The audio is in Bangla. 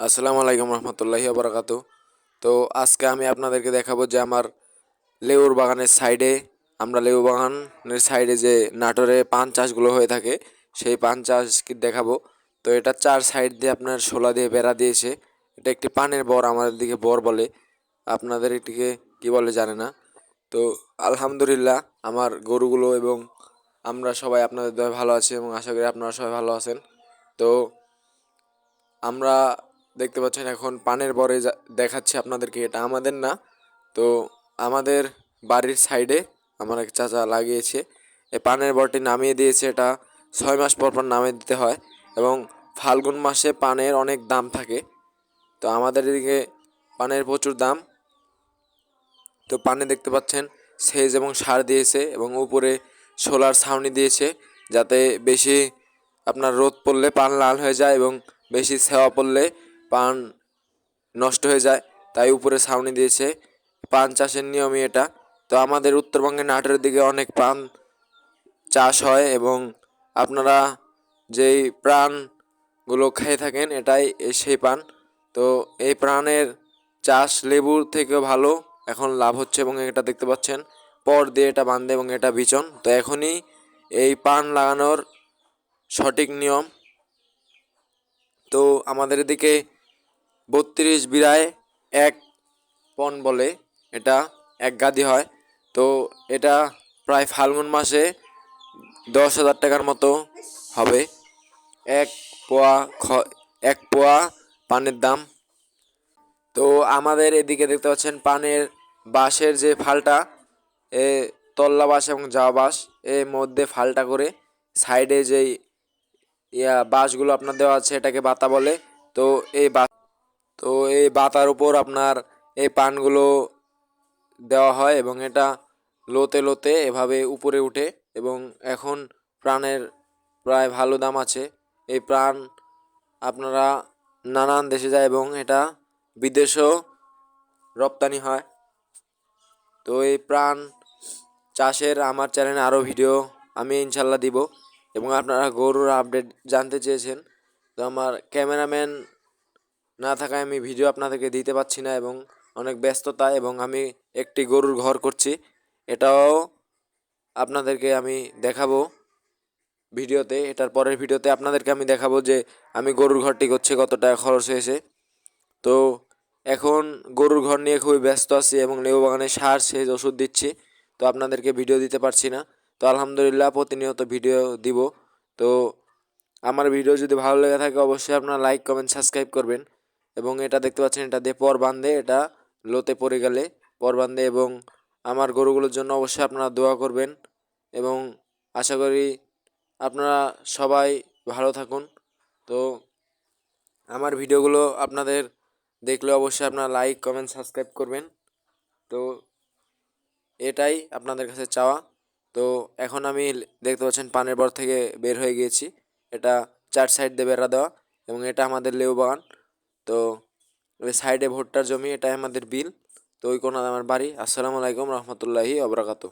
আসসালামু আলাইকুম রহমতুল্লাহি বারাকাতু তো আজকে আমি আপনাদেরকে দেখাবো যে আমার লেবুর বাগানের সাইডে, আমরা লেবু বাগানের সাইডে যে নাটোরে পান চাষগুলো হয়ে থাকে, সেই পান চাষ দেখাবো। তো এটা চার সাইড দিয়ে আপনার শোলা দিয়ে বেড়া দিয়েছে। এটা একটি পানের বর আমাদের দিকে বর বলে। আপনাদের এটিকে কি বলে জানে না। তো আলহামদুলিল্লাহ আমার গরুগুলো এবং আমরা সবাই আপনাদের দয় ভালো আছি এবং আশা করি আপনারা সবাই ভালো আছেন। তো আমরা দেখতে পাচ্ছেন, এখন পানের যা- দেখাচ্ছি আপনাদেরকে, এটা আমাদের না। তো আমাদের বাড়ির সাইডে আমার এক চাচা লাগিয়েছে। এই পানের বরটি নামিয়ে দিয়েছে, এটা ছয় মাস পর পর নামিয়ে দিতে হয় এবং ফাল্গুন মাসে পানের অনেক দাম থাকে। তো আমাদের এদিকে পানের প্রচুর দাম। তো পানে দেখতে পাচ্ছেন, সেচ এবং সার দিয়েছে এবং উপরে সোলার ছাউনি দিয়েছে যাতে বেশি আপনার রোদ পড়লে পান লাল হয়ে যায় এবং বেশি সেওয়া পড়লে পান নষ্ট হয়ে যায়, তাই উপরে ছাউনি দিয়েছে। পান চাষের নিয়মই এটা। তো আমাদের উত্তরবঙ্গের নাটোরের দিকে অনেক পান চাষ হয় এবং আপনারা যেই প্রাণগুলো খেয়ে থাকেন, এটাই সেই পান। তো এই প্রাণের চাষ লেবুর থেকেও ভালো, এখন লাভ হচ্ছে এবং এটা দেখতে পাচ্ছেন, পর দিয়ে এটা বাঁধে এবং এটা বিচন। তো এখনই এই পান লাগানোর সঠিক নিয়ম। তো আমাদের এদিকে বত্রিশ বিড়ায় এক পন বলে এটা এক গাদি হয়। তো এটা প্রায় ফাল্গুন মাসে দশ হাজার টাকার মতো হবে। এক পোয়া খ, এক পোয়া পানের দাম। তো আমাদের এদিকে দেখতে পাচ্ছেন পানের বাঁশের যে ফালটা, এ তল্লা বাঁশ এবং জাওয়া বাঁশ এর মধ্যে ফালটা করে সাইডে যেই ইয়া বাঁশগুলো আপনার দেওয়া আছে, এটাকে বাতা বলে। তো এই বা তো এই বাতার উপর আপনার এই পানগুলো দেওয়া হয় এবং এটা লোতে লোতে এভাবে উপরে উঠে এবং এখন প্রাণের প্রায় ভালো দাম আছে। এই প্রাণ আপনারা নানান দেশে যায় এবং এটা বিদেশেও রপ্তানি হয়। তো এই প্রাণ চাষের আমার চ্যানেলে আরও ভিডিও আমি ইনশাল্লাহ দিব এবং আপনারা গরুর আপডেট জানতে চেয়েছেন। তো আমার ক্যামেরাম্যান না থাকায় আমি ভিডিও আপনাদেরকে দিতে পারছি না এবং অনেক ব্যস্ততা এবং আমি একটি গরুর ঘর করছি। এটাও আপনাদেরকে আমি দেখাবো ভিডিওতে, এটার পরের ভিডিওতে আপনাদেরকে আমি দেখাবো যে আমি গরুর ঘরটি করছি কত টাকা খরচ হয়েছে। তো এখন গরুর ঘর নিয়ে খুবই ব্যস্ত আছি এবং লেবু বাগানে সার, সেচ, ওষুধ দিচ্ছি, তো আপনাদেরকে ভিডিও দিতে পারছি না। তো আলহামদুলিল্লাহ প্রতিনিয়ত ভিডিও দিব। তো আমার ভিডিও যদি ভালো লেগে থাকে, অবশ্যই আপনারা লাইক, কমেন্ট, সাবস্ক্রাইব করবেন। এবং এটা দেখতে পাচ্ছেন, এটা দিয়ে পর বান্ধে এটা লোতে পড়ে গেলে পর বান্ধে এবং আমার গরুগুলোর জন্য অবশ্যই আপনারা দোয়া করবেন এবং আশা করি আপনারা সবাই ভালো থাকুন। তো আমার ভিডিওগুলো আপনাদের দেখলে অবশ্যই আপনারা লাইক কমেন্ট সাবস্ক্রাইব করবেন। তো এটাই আপনাদের কাছে চাওয়া। তো এখন আমি দেখতে পাচ্ছেন, পানের বর থেকে বের হয়ে গিয়েছি। এটা চার সাইড দিয়ে বেড়া দেওয়া এবং এটা আমাদের লেবু বাগান। তো ওই সাইডে ভুট্টার জমি, এটাই আমাদের বিল তো ওই কোনায় আমার বাড়ি। আসসালামু আলাইকুম রহমতুল্লাহি অবরাকাতু